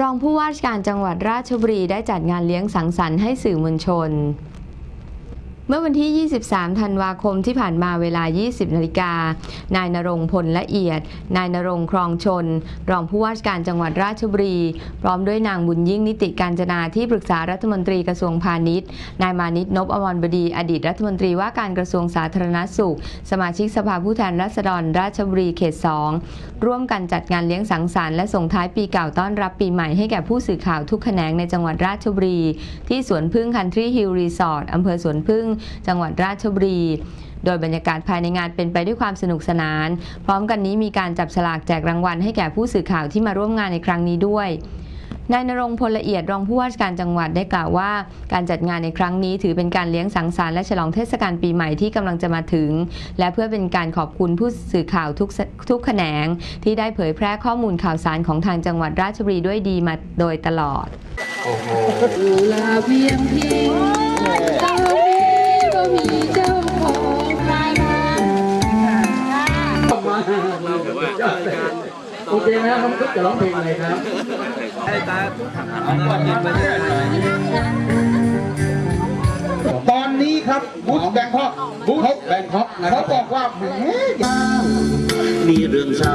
รองผู้ว่าราชการจังหวัดราชบุรีได้จัดงานเลี้ยงสังสรรค์ให้สื่อมวลชน เมื่อวันที่ 23 ธันวาคมที่ผ่านมาเวลา 20 นาฬิกา นายนรงพลละเอียด นายนรงครองชน รองผู้ว่าการจังหวัดราชบุรี พร้อมด้วยนางบุญยิ่งนิติการจนาที่ปรึกษารัฐมนตรีกระทรวงพาณิชย์ นายมานิตนพอมรบดี อดีตรัฐมนตรีว่าการกระทรวงสาธารณสุข สมาชิกสภาผู้แทนราษฎร ราชบุรีเขต 2 ร่วมกันจัดงานเลี้ยงสังสรรค์และส่งท้ายปีเก่าต้อนรับปีใหม่ให้แก่ผู้สื่อข่าวทุกแขนงในจังหวัดราชบุรี ที่สวนพึ่งคันทรีฮิลรีสอร์ทอำเภอสวนพึ่งจังหวัดราชบุรี โดยบรรยากาศภายในงานเป็นไปด้วยความสนุกสนาน พร้อมกันนี้มีการจับฉลากแจกรางวัลให้แก่ผู้สื่อข่าวที่มาร่วมงานในครั้งนี้ด้วยนายนรงค์พลละเอียดรองผู้ว่าราชการจังหวัดได้กล่าวว่า การจัดงานในครั้งนี้ถือเป็นการเลี้ยงสังสรรค์และฉลองเทศกาลปีใหม่ที่กำลังจะมาถึง และเพื่อเป็นการขอบคุณผู้สื่อข่าวทุกสทุกแขนง ที่ได้เผยแพร่ข้อมูลข่าวสารของทางจังหวัดราชบุรีด้วยดีมาโดยตลอดกุหลาบเพียงทิ้งตอ แล้วโอเคนะน้องกุ๊กจะร้องเพลงอะไรครับให้ตอนนี้ครับบูธแบงคอกบูธแบงคอกเขาบอกว่ามีเรื่องเศร้า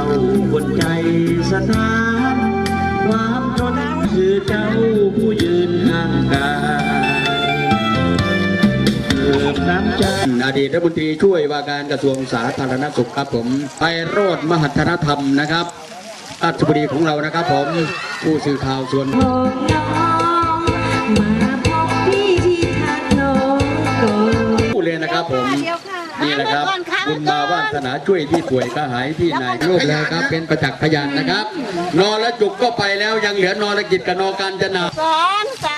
บนใจสถานความโทนคือเจ้า น้ำใจอดีตรัฐมนตรีช่วยว่าการกระทรวงสาธารณสุขครับผมไปโรดมหัฒนธรรมนะครับราชบุรีของเรานะครับผมผู้สื่อข่าวส่วนของน้องมาพบพี่ที่ทักน้องก่อนผู้เลยนะครับผมนี่แหละครับคุณมาวาสนาช่วยที่ป่วยก็หายที่ไหนรูปแล้วครับ เป็นประจักษ์พยานนะครับ นอนและจุกก็ไปแล้วยังเหลือนอนและกิจกับนอการจนาสองสาม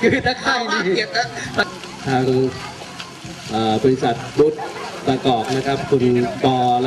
คือตะไคร่นี่ทางบริษัทบุตรประกอบนะครับ คุณปอและ